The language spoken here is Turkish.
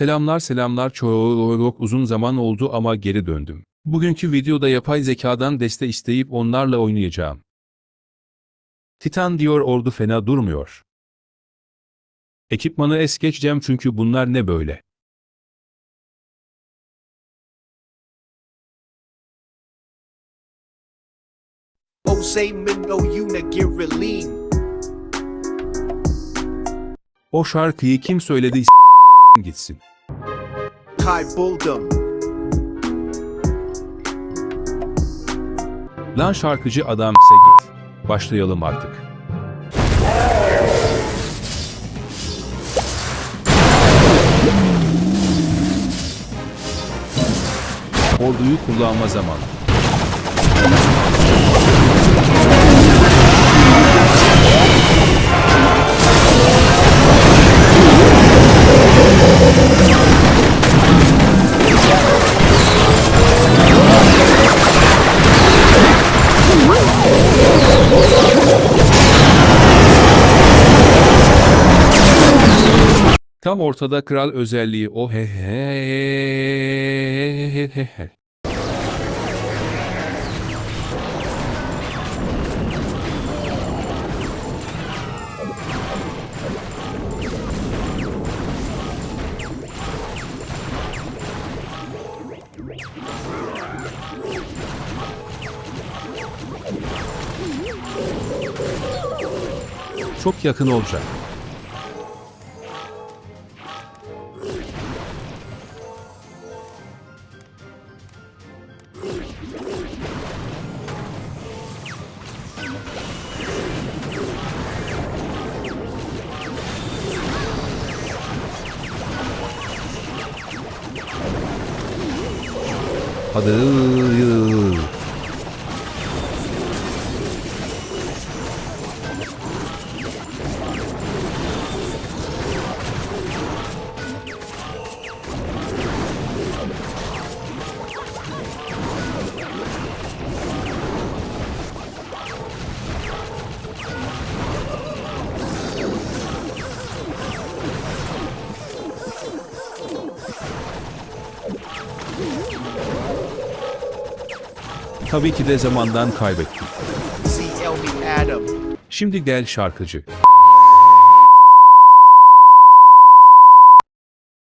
Selamlar selamlar çok uzun zaman oldu ama geri döndüm. Bugünkü videoda yapay zekadan deste isteyip onlarla oynayacağım. Titan diyor ordu fena durmuyor. Ekipmanı es geçeceğim çünkü bunlar ne böyle? O şarkıyı kim söyledi gitsin. Kai Buldum. Lan şarkıcı adam se git. Başlayalım artık. Orduyu kullanma zamanı. Tam ortada kral özelliği o he he he he he. Çok yakın olacak. Hadi. Tabii ki de zamandan Adam. Şimdi gel şarkıcı.